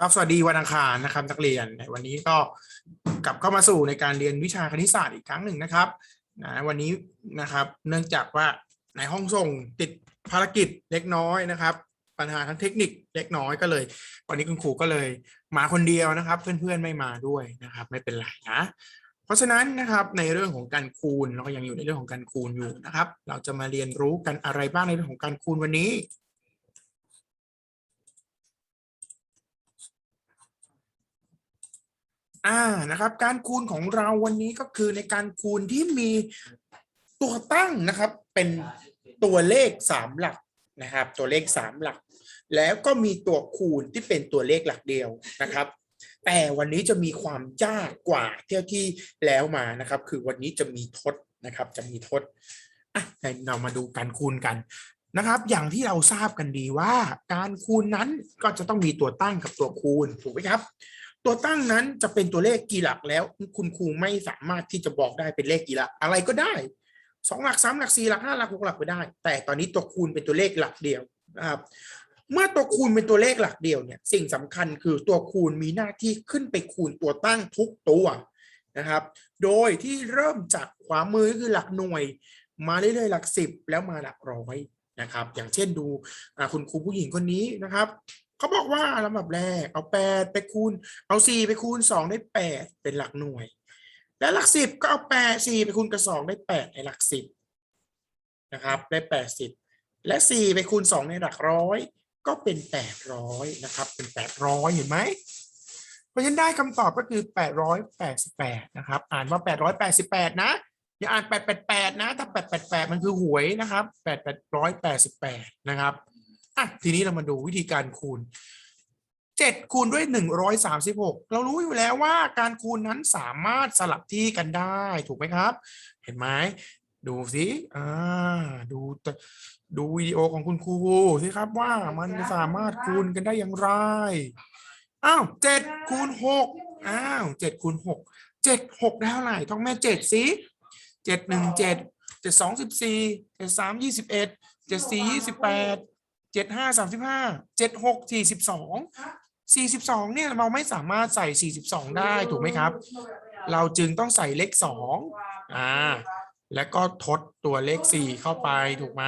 ครับสวัสดีวันอังคารนะครับนักเรียนในวันนี้ก็กลับเข้ามาสู่ในการเรียนวิชาคณิตศาสตร์อีกครั้งหนึ่งนะครับนะวันนี้นะครับเนื่องจากว่าในห้องส่งติดภารกิจเล็กน้อยนะครับ ปัญหาทางเทคนิคเล็กน้อยก็เลย วันนี้คุณครูก็เลยมาคนเดียวนะครับ เพื่อนๆไม่มาด้วยนะครับ ไม่เป็นไรนะเพราะฉะนั้นนะครับในเรื่องของการคูณเราก็ยังอยู่ในเรื่องของการคูณอยู่นะครับ เราจะมาเรียนรู้กันอะไรบ้างในเรื่องของการคูณวันนี้ อ่านะครับ การคูณของเราวันนี้ก็คือในการคูณที่มีตัวตั้งนะครับ เป็นตัวเลขสามหลักนะครับ ตัวเลขสามหลัก แล้วก็มีตัวคูณที่เป็นตัวเลขหลักเดียวนะครับ แต่วันนี้จะมีความยากกว่าเที่ยวที่แล้วมานะครับ คือวันนี้จะมีทดนะครับ จะมีทดอะเรามาดูการคูณกันนะครับ อย่างที่เราทราบกันดีว่า การคูณนั้นก็จะต้องมีตัวตั้งกับตัวคูณถูกไหมครับ ตัวตั้งนั้นจะเป็นตัวเลขกี่หลักแล้ว คุณครูไม่สามารถที่จะบอกได้เป็นเลขกี่หลัก อะไรก็ได้สองหลักสามหลักสี่หลักห้าหลักหกหลักไปได้ แต่ตอนนี้ตัวคูณเป็นตัวเลขหลักเดียวนะครับเมื่อตัวคูณเป็นตัวเลขหลักเดียวเนี่ยสิ่งสำคัญคือตัวคูณมีหน้าที่ขึ้นไปคูณตัวตั้งทุกตัวนะครับ โดยที่เริ่มจากขวามือคือหลักหน่วย มาเรื่อยๆหลักสิบแล้วมาหลักร้อยนะครับ อย่างเช่นดูคุณครูผู้หญิงคนนี้นะครับ เขาบอกว่าลำดับแรก เอาแปดไปคูณ เอาสี่ไปคูณสองได้แปดเป็นหลักหน่วย และหลักสิบก็เอาแปดสี่ไปคูณกับสองได้แปดในหลักสิบนะครับได้แปดสิบและสี่ไปคูณสองในหลักร้อยก็เป็นแปดร้อยนะครับ เป็นแปดร้อยเห็นไหมเพราะฉะนั้นได้คำตอบก็คือแปดร้อยแปดสิบแปดนะครับ อ่านว่าแปดร้อยแปดสิบแปดนะอย่าอ่านแปดแปดแปดนะ ถ้าแปดแปดแปดมันคือหวยนะครับแปดแปดร้อยแปดสิบแปดนะครับ อะทีนี้เรามาดูวิธีการคูณเจ็ดคูณด้วยหนึ่งร้อยสามสิบหกเรารู้อยู่แล้วว่าการคูณนั้นสามารถสลับที่กันได้ถูกไหมครับ เห็นไหมดูสิอ่าดูดูวิดีโอของคุณครูสิครับว่ามันสามารถคูณกันได้อย่างไรอ้าวเจ็ดคูณหกอ้าวเจ็ดคูณหกเจ็ดหกได้เท่าไหร่ท่องแม่เจ็ดสิเจ็ดหนึ่งเจ็ดเจ็ดสองสิบสี่เจ็ดสามยี่สิบเอ็ดเจ็ดสี่ยี่สิบแปด เจ็ดห้าสามสิบห้าเจ็ดหกสี่สิบสองสี่สิบสองเนี่ยเราไม่สามารถใส่สี่สิบสองได้ถูกไหมครับ เราจึงต้องใส่เลขสองอ่าแล้วก็ทดตัวเลขสี่เข้าไปถูกไหม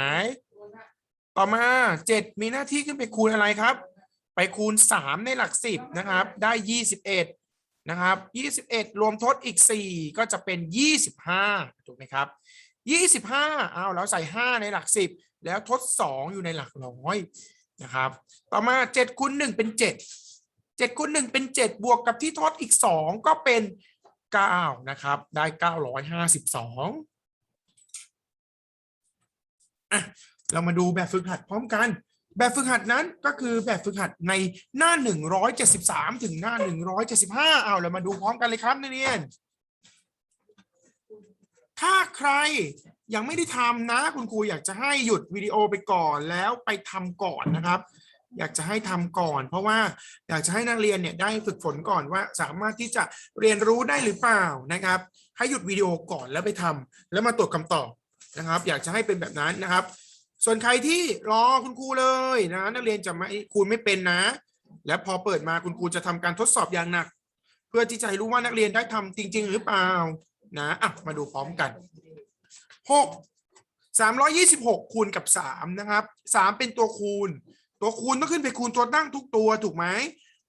ต่อมาเจ็ดมีหน้าที่ขึ้นไปคูณอะไรครับ ไปคูณสามในหลักสิบนะครับ ได้ยี่สิบเอ็ดนะครับยี่สิบเอ็ดรวมทดอีกสี่ก็จะเป็นยี่สิบห้าถูกไหมครับยี่สิบห้าเอาแล้วใส่ห้าในหลักสิบ แล้วทดสองอยู่ในหลักร้อยนะครับ ต่อมาเจ็ดคูณหนึ่งเป็นเจ็ดเจ็ดคูณหนึ่งเป็นเจ็ดบวกกับที่ทดอีกสองก็เป็นเก้านะครับ ได้เก้าร้อยห้าสิบสองอะเรามาดูแบบฝึกหัดพร้อมกัน แบบฝึกหัดนั้นก็คือแบบฝึกหัดในหน้าหนึ่งร้อยเจ็ดสิบสามถึงหน้าหนึ่งร้อยเจ็ดสิบห้าเอาเรามาดูพร้อมกันเลยครับนักเรียนถ้าใคร ยังไม่ได้ทำนะ คุณครูอยากจะให้หยุดวิดีโอไปก่อนแล้วไปทำก่อนนะครับ อยากจะให้ทำก่อน เพราะว่าอยากจะให้นักเรียนเนี่ยได้ฝึกฝนก่อนว่าสามารถที่จะเรียนรู้ได้หรือเปล่านะครับ ให้หยุดวิดีโอก่อนแล้วไปทำแล้วมาตรวจคำตอบนะครับ อยากจะให้เป็นแบบนั้นนะครับ ส่วนใครที่รอคุณครูเลยนะนักเรียนจะไม่คูณไม่เป็นนะ แล้วพอเปิดมาคุณครูจะทำการทดสอบอย่างหนัก เพื่อที่จะให้รู้ว่านักเรียนได้ทำจริง ๆ หรือเปล่านะอะมาดูพร้อมกัน หกสามร้อยี่สิบหกคูณกับสามนะครับสามเป็นตัวคูณ ตัวคูณต้องขึ้นไปคูณตัวตั้งทุกตัวถูกไหม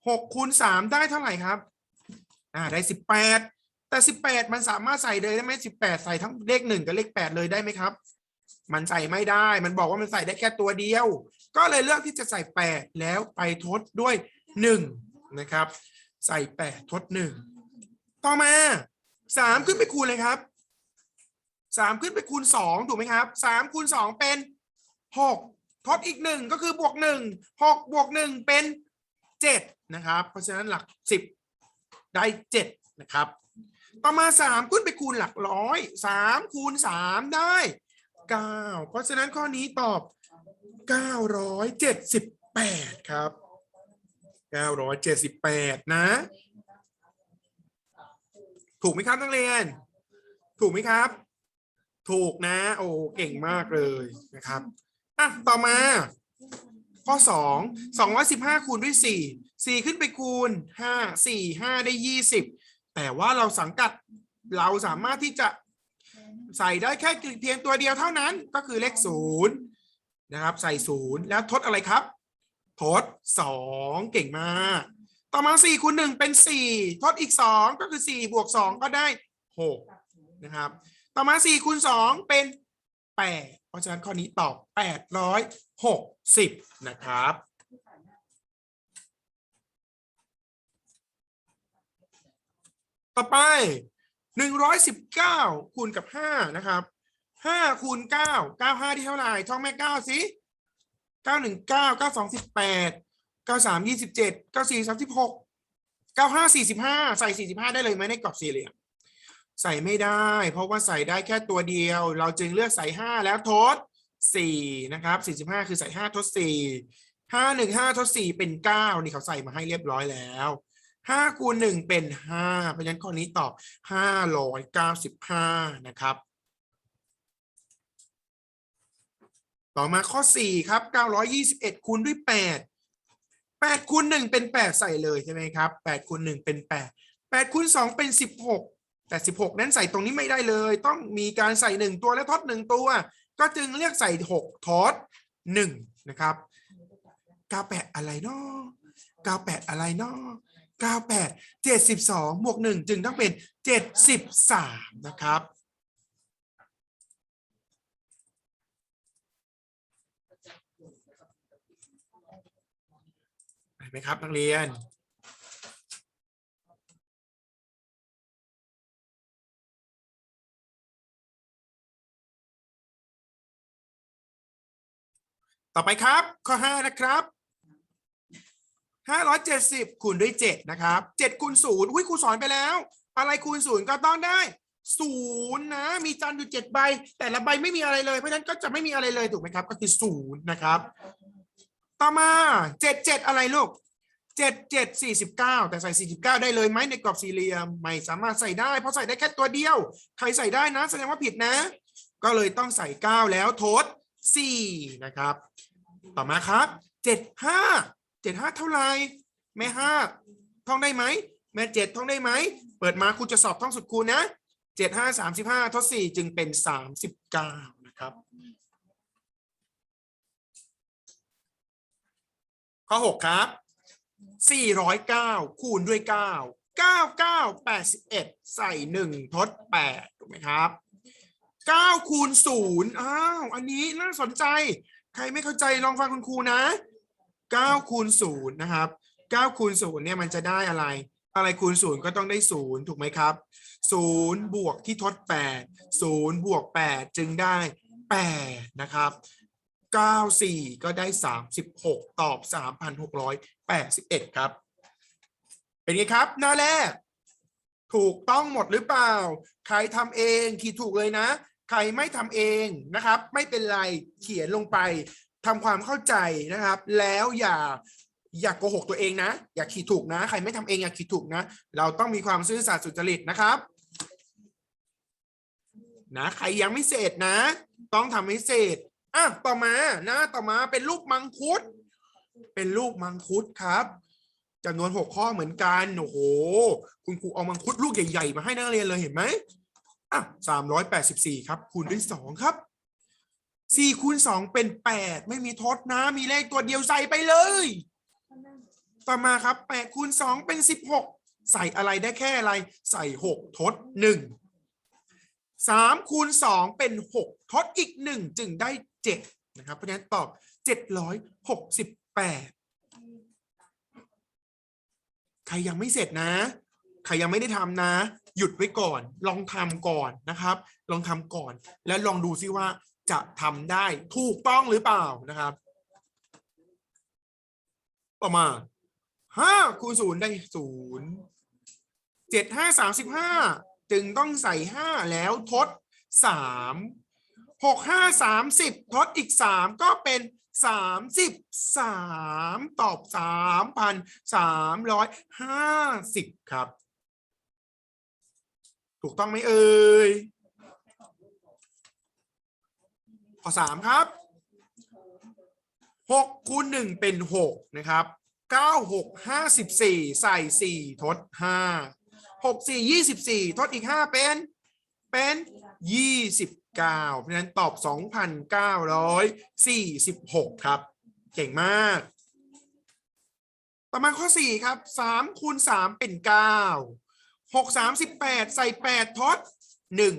หกคูณสามได้เท่าไหร่ครับอ่าได้สิบแปดแต่สิบแปดมันสามารถใส่เลยได้ไหมสิบแปดใส่ทั้งเลขหนึ่งกับเลขแปดเลยได้ไหมครับ มันใส่ไม่ได้ มันบอกว่ามันใส่ได้แค่ตัวเดียว ก็เลยเลือกที่จะใส่แปดแล้วไปทดด้วยหนึ่งนะครับ ใส่แปดทดหนึ่งต่อมาสามขึ้นไปคูณเลยครับ สามขึ้นไปคูณสองถูกไหมครับสามคูณสองเป็นหกทดอีกหนึ่งก็คือบวกหนึ่งหกบวกหนึ่งเป็นเจ็ดนะครับ เพราะฉะนั้นหลักสิบได้เจ็ดนะครับ ต่อมาสามขึ้นไปคูณหลักร้อยสามคูณสามได้เก้าเพราะฉะนั้นข้อนี้ตอบเก้าร้อยเจ็ดสิบแปดครับเก้าร้อยเจ็ดสิบแปดนะ ถูกไหมครับนักเรียน ถูกไหมครับ ถูกนะ โอ้เก่งมากเลยนะครับอะต่อมา ข้อข้อสองสองร้อยสิบห้าคูณด้วยสี่สี่ขึ้นไปคูณห้าสี่ห้าได้ยี่สิบแต่ว่าเราสังกัดเราสามารถที่จะใส่ได้แค่เพียงตัวเดียวเท่านั้นก็คือเลขศูนย์นะครับ ใส่ศูนย์แล้วทดอะไรครับ ทดสองเก่งมาก ต่อมาสี่คูณหนึ่งเป็นสี่ทดอีกสองก็คือสี่บวกสองก็ได้หกนะครับ ต่อมาสี่คูณสองเป็นแปดเพราะฉะนั้นข้อนี้ตอบแปดร้อยหกสิบนะครับต่อไปหนึ่งร้อยสิบเก้าคูณกับห้านะครับห้าคูณเก้าเก้าห้าที่เท่าไหร่ท่องแม่เก้าสิเก้าหนึ่งเก้าเก้าสองสิบแปดเก้าสามยี่สิบเจ็ดเก้าสี่สามสิบหกเก้าห้าสี่สิบห้าใส่สี่สิบห้าได้เลยไหมในกรอบสี่เหลี่ยม ใส่ไม่ได้ เพราะว่าใส่ได้แค่ตัวเดียว เราจึงเลือกใส่ห้าแล้วทดสี่นะครับสี่สิบห้าคือใส่ห้าทดสี่ห้าหนึ่งห้าทดสี่เป็นเก้านี่เขาใส่มาให้เรียบร้อยแล้วห้าคูณหนึ่งเป็นห้าเพราะฉะนั้นข้อนี้ตอบห้าร้อยเก้าสิบห้านะครับ ต่อมาข้อสี่ครับเก้าร้อยยี่สิบเอ็ดคูณด้วยแปดแปดคูณหนึ่งเป็นแปดใส่เลยใช่ไหมครับแปดคูณหนึ่งเป็นแปดแปดคูณสองเป็นสิบหก แต่ 16 นั้นใส่ตรงนี้ไม่ได้เลย ต้องมีการใส่ 1 ตัวและทด1ตัว ก็จึงเรียกใส่ 6 ทอด1นะครับ 98 อะไรเนาะ98 อะไรเนาะ98 72บวก1จึงต้องเป็น 73 นะครับเห็นไหมครับนักเรียน ต่อไปครับ ข้อ 5 นะครับ570คูณด้วย7นะครับ7คูณ0อุ้ยครูสอนไปแล้ว อะไรคูณ0ก็ต้องได้0นะมีจันอยู่7ใบ แต่ละใบไม่มีอะไรเลย เพราะฉะนั้นก็จะไม่มีอะไรเลยถูกไหมครับ ก็คือ0นะครับ ต่อมา 7 7 อะไรลูก7 7 49 แต่ใส่ 49 ได้เลยไหมในกรอบสี่เหลี่ยมไม่สามารถใส่ได้ เพราะใส่ได้แค่ตัวเดียว ใครใส่ได้นะ แสดงว่าผิดนะ ก็เลยต้องใส่ 9 แล้วทด 4 นะครับ ต่อมาครับ 75 75 เท่าไหร่แม่ห้าท่องได้ไหมแม่เจ็ดท่องได้ไหม เปิดมาครูจะสอบท่องสุดคูณนะ 75 35ทด4จึงเป็น 39 นะครับ ข้อ 6 ครับ 409 คูณด้วย 9 99 81 ใส่ 1 ทด8ถูกไหมครับ 9คูณ0อ้าว อันนี้น่าสนใจ ใครไม่เข้าใจลองฟังคุณครูนะ 9คูณ0นะครับ9คูณ0เนี่ยมันจะได้อะไร อะไรคูณ0ก็ต้องได้ 0 ถูกไหมครับ0บวกที่ทด 8 0บวก8 จึงได้ 8 นะครับ 94 ก็ได้ 36 ตอบ 3,681 ครับ เป็นไงครับ หน้าแรก ถูกต้องหมดหรือเปล่า ใครทำเอง ขีดถูกเลยนะ ใครไม่ทำเองนะครับ ไม่เป็นไรเขียนลงไปทำความเข้าใจนะครับ แล้วอย่าอย่าโกหกตัวเองนะ อย่าขีดถูกนะ ใครไม่ทำเองอย่าขีดถูกนะ เราต้องมีความซื่อสัตย์สุจริตนะครับนะใครยังไม่เสร็จนะ ต้องทำให้เสร็จอะต่อมานะ ต่อมาเป็นรูปมังคุด เป็นรูปมังคุดครับจำนวนหกข้อเหมือนกันโอ้โหคุณครูเอามังคุดลูกใหญ่ๆมาให้นักเรียนเลยเห็นไหม อะสามร้อยแปดสิบสี่ครับ คูณด้วยสองครับสี่คูณสองเป็นแปดไม่มีทดนะ มีเลขตัวเดียวใส่ไปเลย ต่อมาครับแปดคูณสองเป็นสิบหกใส่อะไรได้แค่อะไร ใส่หกทดหนึ่งสามคูณสองเป็นหกทดอีกหนึ่งจึงได้เจ็ดนะครับ เพราะฉะนั้นตอบเจ็ดร้อยหกสิบแปดใครยังไม่เสร็จนะ ใครยังไม่ได้ทำนะ หยุดไว้ก่อน ลองทำก่อนนะครับ ลองทำก่อน แล้วลองดูซิว่าจะทำได้ถูกต้องหรือเปล่านะครับ ต่อมาห้าคูณศูนย์ได้ศูนย์เจ็ดห้าสามสิบห้าจึงต้องใส่ห้าแล้วทดสามหกห้าสามสิบทดอีกสามก็เป็นสามสิบสามตอบสามพันสามร้อยห้าสิบครับ ถูกต้องไหมเอ่ยข้อสามครับหกคูณหนึ่งเป็นหกนะครับเก้าหกห้าสิบสี่ใส่สี่ทดห้าหกสี่ยี่สิบสี่ทดอีกห้าเป็นเป็นยี่สิบเก้าเพราะฉะนั้นตอบสองพันเก้าร้อยสี่สิบหกครับ เก่งมาก ต่อมาข้อสี่ครับสามคูณสามเป็นเก้า หกสามสิบแปดใส่แปดทดหนึ่ง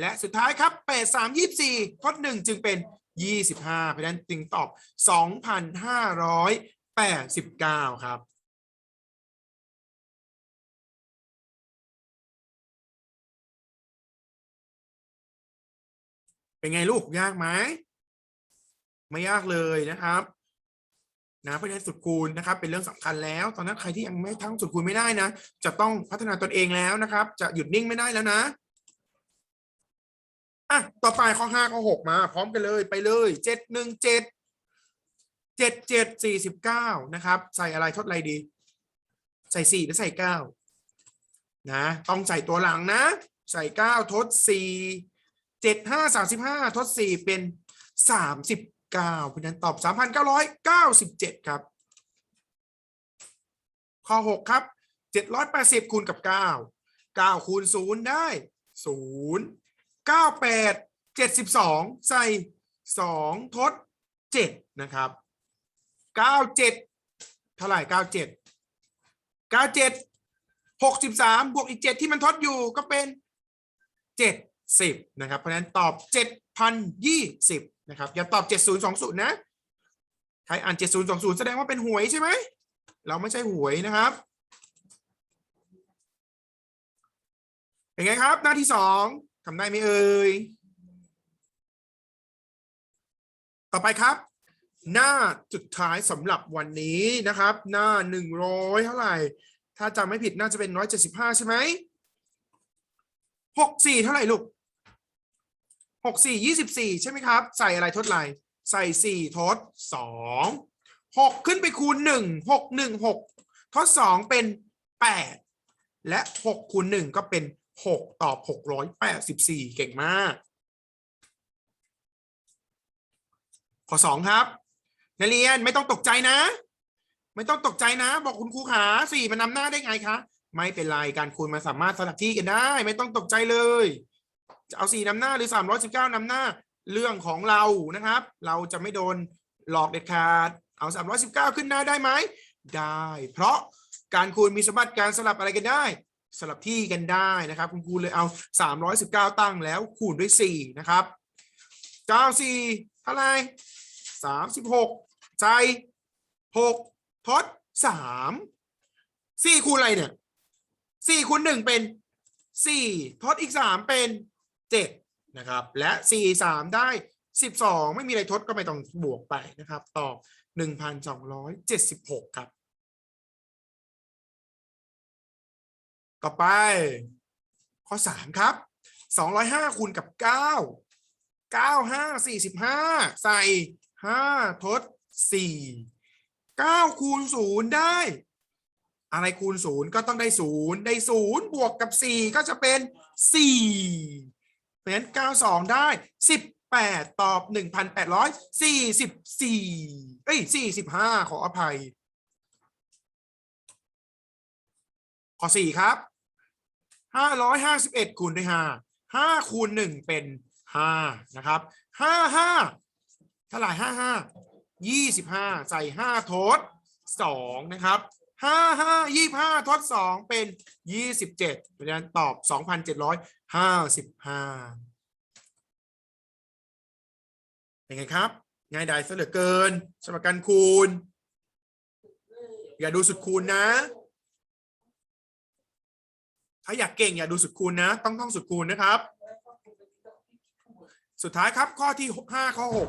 และสุดท้ายครับแปดสามยี่สี่ทดหนึ่งจึงเป็นยี่สิบห้าเพราะฉะนั้นจึงตอบสองพันห้าร้อยแปดสิบเก้าครับเป็นไงลูกยากไหมไม่ยากเลยนะครับ นะเพราะฉะนั้นสุดคูณนะครับเป็นเรื่องสำคัญแล้ว ตอนนั้นใครที่ยังไม่ทั้งสุดคูณไม่ได้นะ จะต้องพัฒนาตนเองแล้วนะครับ จะหยุดนิ่งไม่ได้แล้วนะอะต่อไปข้อห้าข้อหกมา พร้อมกันเลยไปเลยเจ็ดหนึ่งเจ็ดเจ็ดเจ็ดสี่สิบเก้านะครับ ใส่อะไรทดอะไรดี ใส่สี่หรือใส่เก้านะ ต้องใส่ตัวหลังนะ ใส่เก้าทดสี่เจ็ดห้าสามสิบห้าทดสี่เป็นสามสิบ เก้าเพราะฉะนั้นตอบสามพันเก้าร้อยเก้าสิบเจ็ดครับ ข้อหกครับเจ็ดร้อยแปดสิบคูณกับเก้าเก้าคูณศูนย์ได้ศูนย์เก้าแปดเจ็ดสิบสองใส่สองทดเจ็ดนะครับเก้าเจ็ดเท่าไหร่เก้าเจ็ดเก้าเจ็ดหกสิบสามบวกอีกเจ็ดที่มันทดอยู่ก็เป็นเจ็ดสิบนะครับ เพราะฉะนั้นตอบเจ็ดพั นะครับอย่าตอบเจ็ดศูนย์สองศูนย์นะ ใครอ่านเจ็ดศูนย์สองศูนย์แสดงว่าเป็นหวยใช่ไหม เราไม่ใช่หวยนะครับ เป็นไงครับ หน้าที่สองทำได้ไหมเอ่ย ต่อไปครับ หน้าสุดท้ายสำหรับวันนี้นะครับ หน้าหนึ่งร้อยเท่าไหร่ ถ้าจำไม่ผิดน่าจะเป็นร้อยเจ็ดสิบห้าใช่ไหมหกสี่เท่าไหร่ลูก หกสี่ยี่สิบสี่ใช่ไหมครับ ใส่อะไรทดอะไรใส่สี่ทดสองหกขึ้นไปคูณหนึ่งหกหนึ่งหกทดสองเป็นแปดและหกคูณหนึ่งก็เป็นหกตอบหกร้อยแปดสิบสี่เก่งมาก ข้อสองครับนักเรียนไม่ต้องตกใจนะ ไม่ต้องตกใจนะ บอกคุณครูขาสี่มันนำหน้าได้ไงคะ ไม่เป็นไรการคูณมันสามารถสลับที่กันได้ ไม่ต้องตกใจเลย เอาสี่นำหน้าหรือสามร้อยสิบเก้านำหน้าเรื่องของเรานะครับ เราจะไม่โดนหลอกเด็ดขาดเอาสามร้อยสิบเก้าขึ้นหน้าได้ไหมได้ เพราะการคูณมีสมบัติการสลับอะไรกันได้ สลับที่กันได้นะครับ คุณครูเลยเอาสามร้อยสิบเก้าตั้งแล้วคูณด้วยสี่นะครับเก้าสี่เท่าไหร่สามสิบหกใจหกทดสามสี่คูณอะไรเนี่ยสี่คูณหนึ่งเป็นสี่ทดอีกสามเป็น เจ็ดนะครับ และสี่สามได้สิบสองไม่มีอะไรทดก็ไม่ต้องบวกไปนะครับ ตอบหนึ่งพันสองร้อยเจ็ดสิบหกครับ ต่อไป ข้อสามครับสองร้อยห้าคูณกับเก้าเก้าห้าสี่สิบห้าใส่ห้าทดสี่เก้าคูณศูนย์ได้ อะไรคูณศูนย์ก็ต้องได้ศูนย์ได้ศูนย์บวกกับสี่ก็จะเป็นสี่ เพราะฉะนั้นเก้าสองได้สิบแปดตอบหนึ่งพันแปดร้อยสี่สิบสี่เอ้ยสี่สิบห้าขออภัย ข้อสี่ครับห้าร้อยห้าสิบเอ็ดคูณด้วยห้าห้าคูณหนึ่งเป็นห้านะครับห้าห้าเท่าไหร่ห้าห้ายี่สิบห้าใส่ห้าทดสองนะครับห้าห้ายี่ห้าทดสองเป็นยี่สิบเจ็ดเพราะฉะนั้นตอบสองพันเจ็ดร้อย ห้าสิบห้าเป็นไงครับ ง่ายดายซะเหลือเกินสมการคูณ อย่าดูสุดคูณนะ ถ้าอยากเก่งอย่าดูสุดคูณนะ ต้องท่องสุดคูณนะครับ สุดท้ายครับข้อที่ห้าข้อหก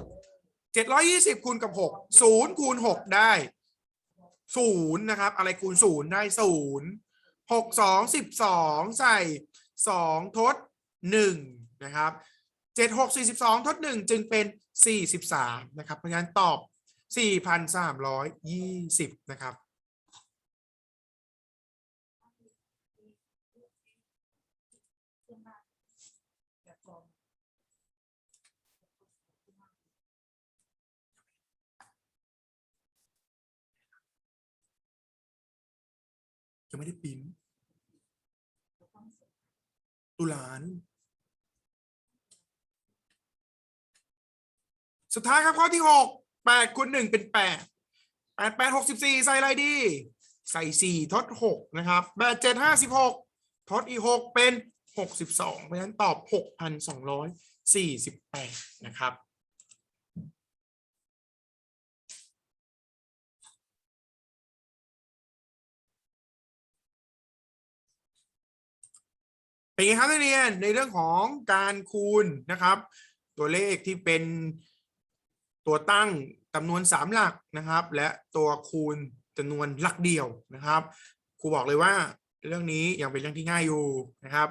เจ็ดร้อยี่สิบคูณกับหกศูนย์คูณหกได้ศูนย์นะครับ อะไรคูณศูนย์ได้ศูนย์หกสองสิบสองใส่ สองทดหนึ่งนะครับเจ็ดหกสี่สิบสองทดหนึ่งจึงเป็นสี่สิบสามนะครับ เพราะงั้นตอบสี่พันสามร้อยยี่สิบนะครับยังไม่ได้ปิ๊ง ตุลาน สุดท้ายครับข้อที่หกแปดคูณหนึ่งเป็นแปดแปดแปดหกสิบสี่ใส่อะไรดี ใส่สี่ทดหกนะครับแปดเจ็ดห้าสิบหกทดอีหกเป็นหกสิบสองเพราะฉะนั้นตอบหกพันสองร้อยสี่สิบแปดนะครับ เป็นไงครับนักเรียนในเรื่องของการคูณนะครับ ตัวเลขที่เป็นตัวตั้งจำนวนสามหลักนะครับ และตัวคูณจำนวนหลักเดียวนะครับครูบอกเลยว่าเรื่องนี้ยังเป็นเรื่องที่ง่ายอยู่นะครับ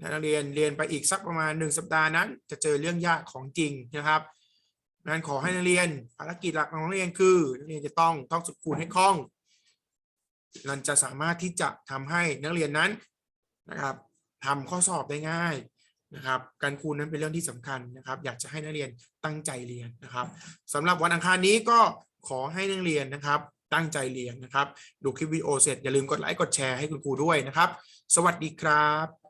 นักเรียนเรียนไปอีกสักประมาณหนึ่งสัปดาห์นั้น จะเจอเรื่องยากของจริงนะครับนั้นขอให้นักเรียนภารกิจหลักของนักเรียนคือนักเรียนจะต้องต้องสุดคูณให้คล่องมันจะสามารถที่จะทำให้นักเรียนนั้นนะครับ ทำข้อสอบได้ง่ายนะครับ การคูณนั้นเป็นเรื่องที่สำคัญนะครับ อยากจะให้นักเรียนตั้งใจเรียนนะครับสำหรับวันอังคารนี้ก็ขอให้นักเรียนนะครับ ตั้งใจเรียนนะครับ ดูคลิปวิดีโอเสร็จอย่าลืมกดไลค์กดแชร์ให้คุณครูด้วยนะครับ สวัสดีครับ